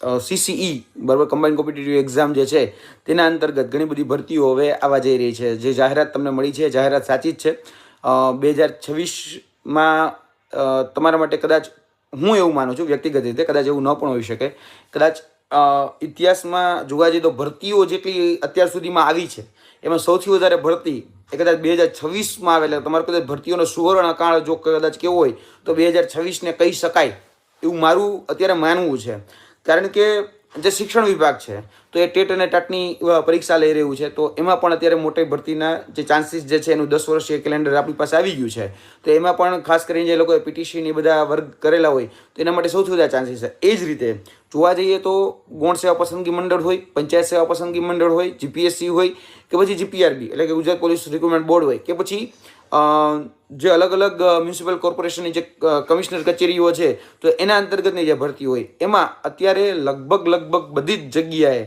CCE બરાબર combine competitive exam જે છે, તેના અંતર્ગત ઘણી બધી ભરતીઓ હવે આવવા જઈ રહી છે. જે જાહેરાત તમને મળી છે, જાહેરાત સાચી જ છે. બે હજાર છવ્વીસમાં તમારા માટે કદાચ હું એવું માનું છું, વ્યક્તિગત રીતે કદાચ એવું ન પણ હોઈ શકે. કદાચ ઇતિહાસમાં જોવા જઈએ તો ભરતીઓ જેટલી અત્યાર સુધીમાં આવી છે, એમાં સૌથી વધારે ભરતી એ કદાચ બે હજાર છવ્વીસમાં આવેલા તમારે કદાચ ભરતીઓનો સુવર્ણ કાળ જો કદાચ કેવો હોય, તો બે હજાર છવ્વીસને કહી શકાય એવું મારું અત્યારે માનવું છે. કારણ કે જે શિક્ષણ વિભાગ છે, તો એ ટેટ અને ટાટની પરીક્ષા લઈ રહ્યું છે, તો એમાં પણ અત્યારે મોટી ભરતીના જે ચાન્સીસ જે છે એનું દસ વર્ષીય કેલેન્ડર આપણી પાસે આવી ગયું છે. તો એમાં પણ ખાસ કરીને જે લોકોએ પીટીસી ને બધા વર્ગ કરેલા હોય, તો એના માટે સૌથી વધારે ચાન્સીસ છે. એ જ રીતે જોવા જઈએ તો ગૌણ સેવા પસંદગી મંડળ હોય, પંચાયત સેવા પસંદગી મંડળ હોય જીપીએસસી હોય, કે પછી જીપીઆરબી એટલે કે ગુજરાત પોલીસ રિક્રુટમેન્ટ બોર્ડ હોય, કે પછી જે અલગ અલગ મ્યુનિસિપલ કોર્પોરેશનની જે કમિશનર કચેરીઓ છે, તો એના અંતર્ગતની જે ભરતી હોય, એમાં અત્યારે લગભગ લગભગ બધી જ જગ્યાએ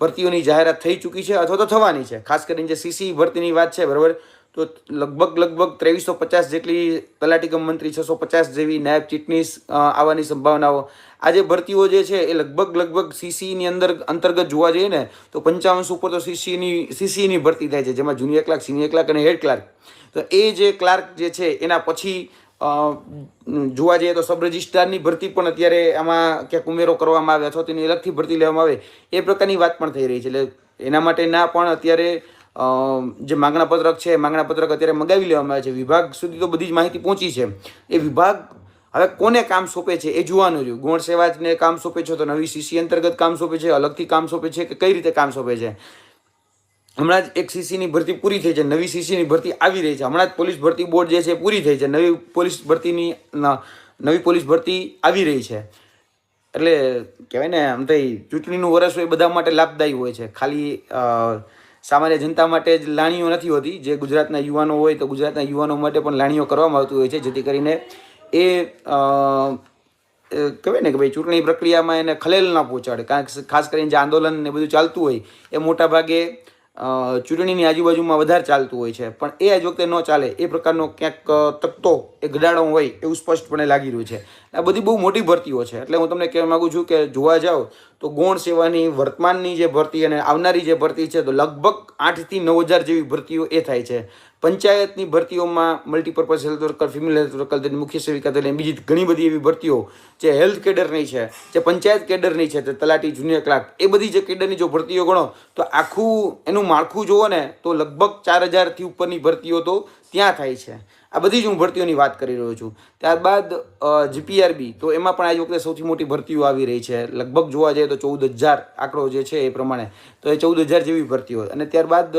ભરતીઓની જાહેરાત થઈ ચૂકી છે અથવા તો થવાની છે. ખાસ કરીને જે સીસી ભરતીની વાત છે, બરાબર? તો લગભગ લગભગ ત્રેવીસો પચાસ જેટલી તલાટીકમ મંત્રી છસો પચાસ જેવી નાયબ ચીટનીસ આવવાની સંભાવનાઓ. આ જે ભરતીઓ જે છે એ લગભગ લગભગ સીસીની અંદર અંતર્ગત જોવા જઈએ ને, તો પંચાવનસો ઉપર તો સીસીની સીસીની ભરતી થાય છે, જેમાં જુનિયર ક્લાર્ક, સિનિયર ક્લાર્ક અને હેડ ક્લાર્ક. તો એ જે ક્લાર્ક જે છે એના પછી જોવા જઈએ તો સબ રજિસ્ટ્રારની ભરતી પણ અત્યારે આમાં ક્યાંક ઉમેરો કરવામાં આવે અથવા તેની અલગથી ભરતી લેવામાં આવે, એ પ્રકારની વાત પણ થઈ રહી છે. એટલે એના માટેના પણ અત્યારે જે માંગણા પત્રક છે માંગણા પત્રક અત્યારે મગાવી લેવામાં આવે છે. વિભાગ સુધી તો બધી જ માહિતી પહોંચી છે. એ વિભાગ હવે કોને કામ સોંપે છે એ જોવાનું રહ્યું. ગૌણ સેવાને કામ સોંપે છે તો નવી સીસી અંતર્ગત કામ સોંપે છે, અલગથી કામ સોંપે છે કે કઈ રીતે કામ સોંપે છે? હમણાં જ એક સીસીની ભરતી પૂરી થઈ છે, નવી સીસીની ભરતી આવી રહી છે. હમણાં જ પોલીસ ભરતી બોર્ડ જે છે પૂરી થઈ છે. નવી પોલીસ ભરતીની નવી પોલીસ ભરતી આવી રહી છે. એટલે કહેવાય ને, આમ તો ચૂંટણીનું વર્ષ હોય બધા માટે લાભદાયી હોય છે. ખાલી સામાન્ય જનતા માટે જ લાણીઓ નથી હોતી. જે ગુજરાતના યુવાનો હોય તો ગુજરાતના યુવાનો માટે પણ લાણીઓ કરવામાં આવતી હોય છે. જેથી કરીને એ કહેવાય ને કે ભાઈ ચૂંટણી પ્રક્રિયામાં એને ખલેલ ના પહોંચાડે. કારણ કે ખાસ કરીને જે આંદોલન ને બધું ચાલતું હોય એ મોટા ભાગે અ, ચૂંટણીની આજુબાજુમાં વધારે ચાલતું હોય છે. પણ એ આજ વખતે ન ચાલે એ પ્રકારનો ક્યાંક અ, તકતો એ ઘડાડો હોય એવું સ્પષ્ટપણે લાગી રહ્યું છે. આ બધી બહુ મોટી ભરતીઓ છે. એટલે હું તમને કહેવા માગું છું કે જોવા જાઓ તો ગૌણ સેવાની વર્તમાનની જે ભરતી અને આવનારી જે ભરતી છે તો લગભગ આઠથી નવ હજાર જેવી ભરતીઓ એ થાય છે. પંચાયતની ભરતીઓમાં multipurpose health worker female health worker તેની મુખ્ય સેવિકા લઈને બીજી ઘણી બધી એવી ભરતીઓ જે હેલ્થ કેડરની છે, જે પંચાયત કેડરની છે તે તલાટી જુનિયર ક્લાર્ક એ બધી જે કેડરની જો ભરતીઓ ગણો, તો આખું એનું માળખું જુઓ ને, તો લગભગ ચાર હજારથી ઉપરની ભરતીઓ તો ત્યાં થાય છે. આ બધી જ હું ભરતીઓની વાત કરી રહ્યો છું. ત્યારબાદ જીપીઆરબી તો એમાં પણ આજ વખતે સૌથી મોટી ભરતીઓ આવી રહી છે. લગભગ જોવા જઈએ તો ચૌદ હજાર આંકડો જે છે એ પ્રમાણે, તો એ ચૌદ હજાર જેવી ભરતીઓ. અને ત્યારબાદ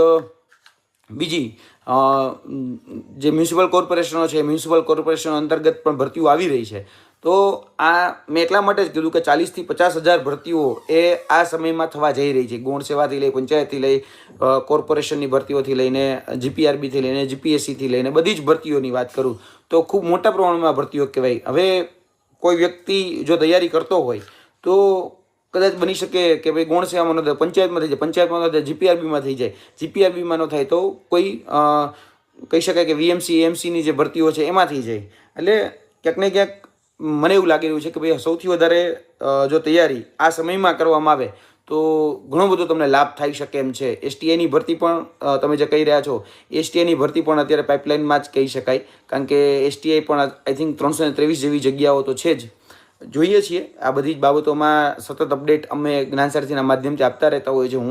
બીજી જે મ્યુનિસિપલ કોર્પોરેશનો છે, મ્યુનિસિપલ કોર્પોરેશન અંતર્ગત પણ ભરતીઓ આવી રહી છે. તો આ મેં એટલા માટે જ કીધું કે ચાલીસથી પચાસ હજાર ભરતીઓ એ આ સમયમાં થવા જઈ રહી છે. ગૌણ સેવાથી લઈ, પંચાયતથી લઈ કોર્પોરેશનની ભરતીઓથી લઈને, જીપીઆરબીથી લઈને, જીપીએસસીથી લઈને બધી જ ભરતીઓની વાત કરું, તો ખૂબ મોટા પ્રમાણમાં ભરતીઓ કહેવાય. હવે કોઈ વ્યક્તિ જો તૈયારી કરતો હોય, તો કદાચ બની શકે કે ભાઈ ગૌણસેવામાં ન થાય, પંચાયતમાં થઈ જાય, પંચાયતમાં ન થાય, જીપીઆરબીમાં થઈ જાય. જીપીઆરબીમાં ન થાય તો કોઈ કહી શકાય કે વીએમસી એમસીની જે ભરતીઓ છે એમાં થઈ જાય. એટલે ક્યાંક ને ક્યાંક મને એવું લાગી રહ્યું છે કે ભાઈ સૌથી વધારે જો તૈયારી આ સમયમાં કરવામાં આવે, તો ઘણો બધો તમને લાભ થઈ શકે એમ છે. એસટીઆઈની ભરતી પણ તમે જે કહી રહ્યા છો એસટીઆઈની ભરતી પણ અત્યારે પાઇપલાઇનમાં જ કહી શકાય. કારણ કે એસટીઆઈ પણ આઈ થિંક ત્રણસો ત્રેવીસ જેવી જગ્યાઓ તો છે જ. જોઈએ છીએ. આ બધી જ બાબતોમાં સતત અપડેટ અમે જ્ઞાન સારથીના માધ્યમથી આપતા રહેતા હોઈએ છીએ.